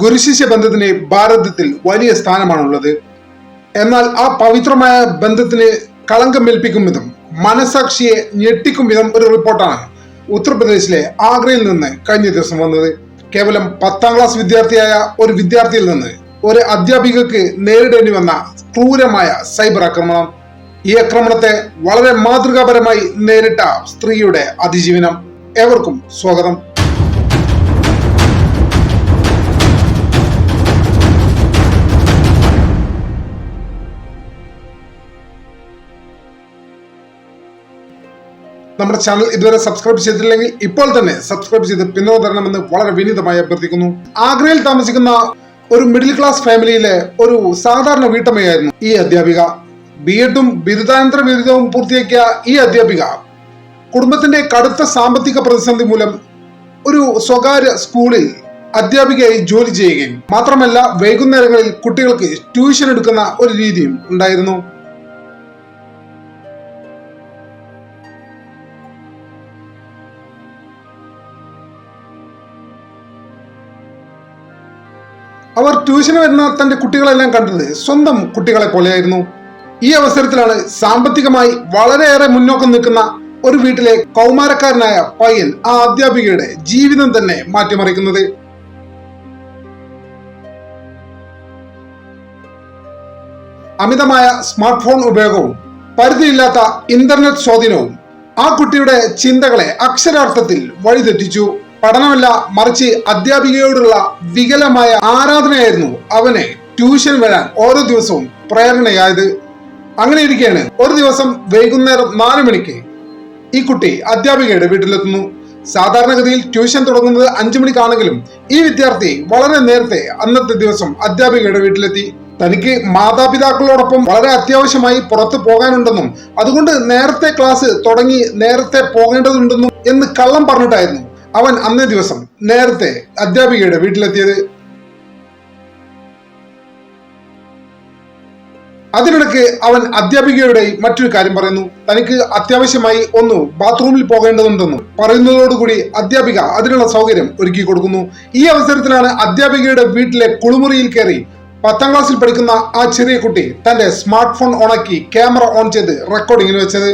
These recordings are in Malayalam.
ഗുരുശിഷ്യ ബന്ധത്തിന് ഭാരതത്തിൽ വലിയ സ്ഥാനമാണുള്ളത്. എന്നാൽ ആ പവിത്രമായ ബന്ധത്തിന് കളങ്കം ഏൽപ്പിക്കും വിധം മനസാക്ഷിയെ ഞെട്ടിക്കും വിധം ഒരു റിപ്പോർട്ടാണ് ഉത്തർപ്രദേശിലെ ആഗ്രയിൽ നിന്ന് കഴിഞ്ഞ ദിവസം വന്നത്. കേവലം പത്താം ക്ലാസ് വിദ്യാർത്ഥിയായ ഒരു വിദ്യാർത്ഥിയിൽ നിന്ന് ഒരു അധ്യാപികക്ക് നേരിടേണ്ടി വന്ന ക്രൂരമായ സൈബർ ആക്രമണം. ഈ ആക്രമണത്തെ വളരെ മാതൃകാപരമായി നേരിട്ട സ്ത്രീയുടെ അതിജീവനം. ഏവർക്കും സ്വാഗതം. നമ്മുടെ ചാനൽ ഇതുവരെ സബ്സ്ക്രൈബ് ചെയ്തിട്ടില്ലെങ്കിൽ ഇപ്പോൾ തന്നെ സബ്സ്ക്രൈബ് ചെയ്ത് പിന്തുടരണമെന്ന് വളരെ വിനീതമായി അഭ്യർത്ഥിക്കുന്നു. ആഗ്രയിൽ താമസിക്കുന്ന ഒരു മിഡിൽ ക്ലാസ് ഫാമിലിയിലെ ഒരു സാധാരണ വീട്ടമ്മയായിരുന്നു ഈ അധ്യാപിക. ബി എഡും ബിരുദാനന്തര ബിരുദവും പൂർത്തിയാക്കിയ ഈ അധ്യാപിക കുടുംബത്തിന്റെ കടുത്ത സാമ്പത്തിക പ്രതിസന്ധി മൂലം ഒരു സ്വകാര്യ സ്കൂളിൽ അധ്യാപികയായി ജോലി ചെയ്യുകയും മാത്രമല്ല വൈകുന്നേരങ്ങളിൽ കുട്ടികൾക്ക് ട്യൂഷൻ എടുക്കുന്ന ഒരു രീതിയും ഉണ്ടായിരുന്നു. അവർ ട്യൂഷന് വരുന്ന തന്റെ കുട്ടികളെല്ലാം കണ്ടത് സ്വന്തം കുട്ടികളെ പോലെയായിരുന്നു. ഈ അവസരത്തിലാണ് സാമ്പത്തികമായി വളരെയേറെ മുന്നോക്കം നിൽക്കുന്ന ഒരു വീട്ടിലെ കൗമാരക്കാരനായ പയ്യൻ ആ അധ്യാപികയുടെ ജീവിതം തന്നെ മാറ്റിമറിക്കുന്നത്. അമിതമായ സ്മാർട്ട് ഫോൺ ഉപയോഗവും പരിധിയില്ലാത്ത ഇന്റർനെറ്റ് സ്വാധീനവും ആ കുട്ടിയുടെ ചിന്തകളെ അക്ഷരാർത്ഥത്തിൽ വഴിതെറ്റിച്ചു. പഠനമല്ല മറിച്ച് അധ്യാപികയോടുള്ള വികലമായ ആരാധനയായിരുന്നു അവനെ ട്യൂഷൻ വരാൻ ഓരോ ദിവസവും പ്രേരണയായത്. അങ്ങനെ ഇരിക്കുകയാണ് ഒരു ദിവസം വൈകുന്നേരം നാല് മണിക്ക് ഈ കുട്ടി അധ്യാപികയുടെ വീട്ടിലെത്തുന്നു. സാധാരണഗതിയിൽ ട്യൂഷൻ തുടങ്ങുന്നത് അഞ്ചു മണിക്കാണെങ്കിലും ഈ വിദ്യാർത്ഥി വളരെ നേരത്തെ അന്നത്തെ ദിവസം അധ്യാപികയുടെ വീട്ടിലെത്തി. തനിക്ക് മാതാപിതാക്കളോടൊപ്പം വളരെ അത്യാവശ്യമായി പുറത്തു പോകാനുണ്ടെന്നും അതുകൊണ്ട് നേരത്തെ ക്ലാസ് തുടങ്ങി നേരത്തെ പോകേണ്ടതുണ്ടെന്നും എന്ന് കള്ളം പറഞ്ഞിട്ടായിരുന്നു അവൻ അന്നേ ദിവസം നേരത്തെ അധ്യാപികയുടെ വീട്ടിലെത്തിയത്. അതിനിടയ്ക്ക് അവൻ അധ്യാപികയുടെ മറ്റൊരു കാര്യം പറയുന്നു. തനിക്ക് അത്യാവശ്യമായി ഒന്ന് ബാത്റൂമിൽ പോകേണ്ടതുണ്ടെന്നും പറയുന്നതോടുകൂടി അധ്യാപിക അതിനുള്ള സൗകര്യം ഒരുക്കി കൊടുക്കുന്നു. ഈ അവസരത്തിലാണ് അധ്യാപികയുടെ വീട്ടിലെ കുളിമുറിയിൽ കയറി പത്താം ക്ലാസ്സിൽ പഠിക്കുന്ന ആ ചെറിയ കുട്ടി തന്റെ സ്മാർട്ട് ഫോൺ ഓണാക്കി ക്യാമറ ഓൺ ചെയ്ത് റെക്കോർഡിങ്ങിന് വെച്ചത്.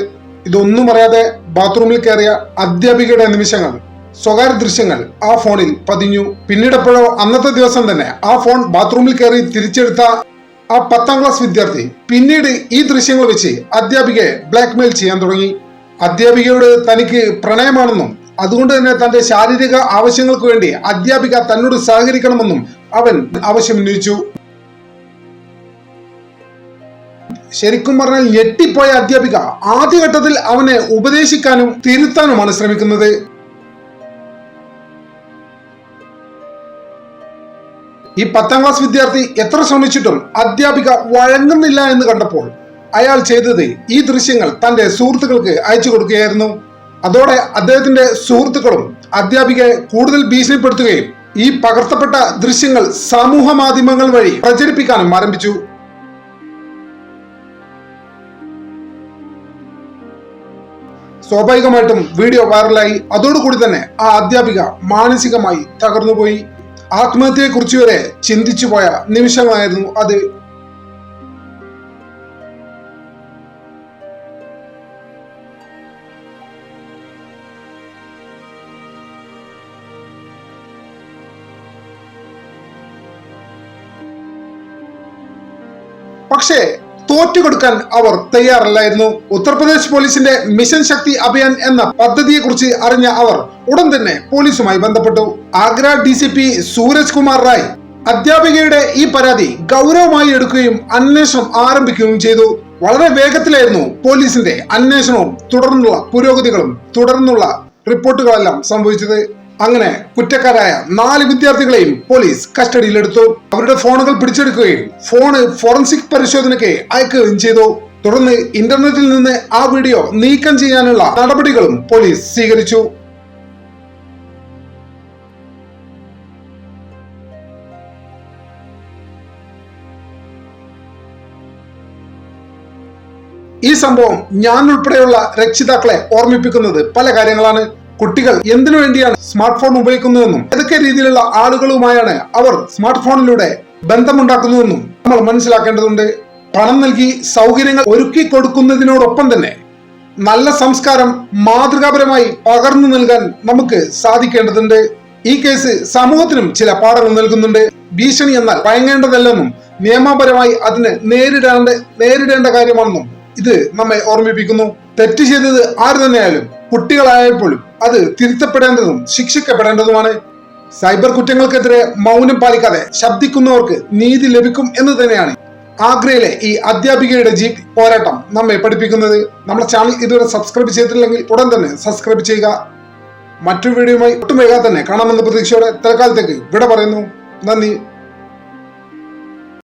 ഇതൊന്നും അറിയാതെ ബാത്റൂമിൽ കയറിയ അധ്യാപികയുടെ നിമിഷങ്ങൾ സ്വകാര്യ ദൃശ്യങ്ങൾ ആ ഫോണിൽ പതിഞ്ഞു. പിന്നീടപ്പോഴോ അന്നത്തെ ദിവസം തന്നെ ആ ഫോൺ ബാത്റൂമിൽ കയറി തിരിച്ചെടുത്ത ആ പത്താം ക്ലാസ് വിദ്യാർത്ഥി പിന്നീട് ഈ ദൃശ്യങ്ങൾ വെച്ച് അധ്യാപികയെ ബ്ലാക്ക്മെയിൽ ചെയ്യാൻ തുടങ്ങി. അധ്യാപികയോട് തനിക്ക് പ്രണയമാണെന്നും അതുകൊണ്ട് തന്നെ തന്റെ ശാരീരിക ആവശ്യങ്ങൾക്ക് വേണ്ടി അധ്യാപിക തന്നോട് സഹകരിക്കണമെന്നും അവൻ ആവശ്യം ഉന്നയിച്ചു. ശരിക്കും പറഞ്ഞാൽ ഞെട്ടിപ്പോയ അധ്യാപിക ആദ്യഘട്ടത്തിൽ അവനെ ഉപദേശിക്കാനും തിരുത്താനുമാണ് ശ്രമിക്കുന്നത്. ഈ പത്താം ക്ലാസ് വിദ്യാർത്ഥി എത്ര ശ്രമിച്ചിട്ടും അധ്യാപിക വഴങ്ങുന്നില്ല എന്ന് കണ്ടപ്പോൾ അയാൾ ചെയ്തത് ഈ ദൃശ്യങ്ങൾ തന്റെ സുഹൃത്തുക്കൾക്ക് അയച്ചു കൊടുക്കുകയായിരുന്നു. അതോടെ അദ്ദേഹത്തിന്റെ സുഹൃത്തുക്കളും അധ്യാപികയെ കൂടുതൽ ഭീഷണിപ്പെടുത്തുകയും ഈ പകർത്തപ്പെട്ട ദൃശ്യങ്ങൾ സമൂഹ മാധ്യമങ്ങൾ വഴി പ്രചരിപ്പിക്കാനും ആരംഭിച്ചു. സ്വാഭാവികമായിട്ടും വീഡിയോ വൈറലായി. അതോടുകൂടി തന്നെ ആ അധ്യാപിക മാനസികമായി തകർന്നുപോയി. ആത്മഹത്യയെക്കുറിച്ച് വരെ ചിന്തിച്ചു പോയ നിമിഷമായിരുന്നു അത്. പക്ഷേ തോറ്റുകൊടുക്കാൻ അവർ തയ്യാറല്ലായിരുന്നു. ഉത്തർപ്രദേശ് പോലീസിന്റെ മിഷൻ ശക്തി അഭിയാൻ എന്ന പദ്ധതിയെക്കുറിച്ച് അറിഞ്ഞ അവർ ഉടൻ തന്നെ പോലീസുമായി ബന്ധപ്പെട്ടു. Agra D C P Suraj Kumar Rai അധ്യാപികയുടെ ഈ പരാതി ഗൗരവമായി എടുക്കുകയും അന്വേഷണം ആരംഭിക്കുകയും ചെയ്തു. വളരെ വേഗത്തിലായിരുന്നു പോലീസിന്റെ അന്വേഷണവും തുടർന്നുള്ള പുരോഗതികളും തുടർന്നുള്ള റിപ്പോർട്ടുകളെല്ലാം സംഭവിച്ചത്. അങ്ങനെ കുറ്റക്കാരായ നാല് വിദ്യാർത്ഥികളെയും പോലീസ് കസ്റ്റഡിയിലെടുത്തു. അവരുടെ ഫോണുകൾ പിടിച്ചെടുക്കുകയും ഫോണ് ഫോറൻസിക് പരിശോധനയ്ക്ക് അയക്കുകയും ചെയ്തു. തുടർന്ന് ഇന്റർനെറ്റിൽ നിന്ന് ആ വീഡിയോ നീക്കം ചെയ്യാനുള്ള നടപടികളും പോലീസ് സ്വീകരിച്ചു. ഈ സംഭവം ഞാൻ ഉൾപ്പെടെയുള്ള രക്ഷിതാക്കളെ ഓർമ്മിപ്പിക്കുന്നത് പല കാര്യങ്ങളാണ്. കുട്ടികൾ എന്തിനു വേണ്ടിയാണ് സ്മാർട്ട് ഫോൺ ഉപയോഗിക്കുന്നതെന്നും ഏതൊക്കെ രീതിയിലുള്ള ആളുകളുമായാണ് അവർ സ്മാർട്ട് ഫോണിലൂടെ ബന്ധമുണ്ടാക്കുന്നതെന്നും നമ്മൾ മനസ്സിലാക്കേണ്ടതുണ്ട്. പണം നൽകി സൗകര്യങ്ങൾ ഒരുക്കി കൊടുക്കുന്നതിനോടൊപ്പം തന്നെ നല്ല സംസ്കാരം മാതൃകാപരമായി പകർന്നു നൽകാൻ നമുക്ക് സാധിക്കേണ്ടതുണ്ട്. ഈ കേസ് സമൂഹത്തിനും ചില പാഠങ്ങൾ നൽകുന്നുണ്ട്. ഭീഷണി എന്നാൽ വയങ്ങേണ്ടതല്ലെന്നും നിയമപരമായി അതിന് നേരിടേണ്ട നേരിടേണ്ട കാര്യമാണെന്നും ഇത് നമ്മെ ഓർമ്മിപ്പിക്കുന്നു. തെറ്റ് ചെയ്തത് ആര് തന്നെയായാലും കുട്ടികളായപ്പോഴും അത് തിരുത്തപ്പെടേണ്ടതും ശിക്ഷിക്കപ്പെടേണ്ടതുമാണ്. സൈബർ കുറ്റങ്ങൾക്കെതിരെ മൗനം പാലിക്കാതെ ശബ്ദിക്കുന്നവർക്ക് നീതി ലഭിക്കും എന്ന് തന്നെയാണ് ആഗ്രയിലെ ഈ അധ്യാപികയുടെ ജീ പോരാട്ടം നമ്മെ പഠിപ്പിക്കുന്നത്. നമ്മുടെ ചാനൽ ഇതുവരെ സബ്സ്ക്രൈബ് ചെയ്തിട്ടില്ലെങ്കിൽ ഉടൻ തന്നെ സബ്സ്ക്രൈബ് ചെയ്യുക. മറ്റൊരു വീഡിയോയുമായി ഒട്ടും വേഗം തന്നെ കാണാമെന്ന പ്രതീക്ഷയോടെ തൽക്കാലത്തേക്ക് വിട പറയുന്നു. നന്ദി.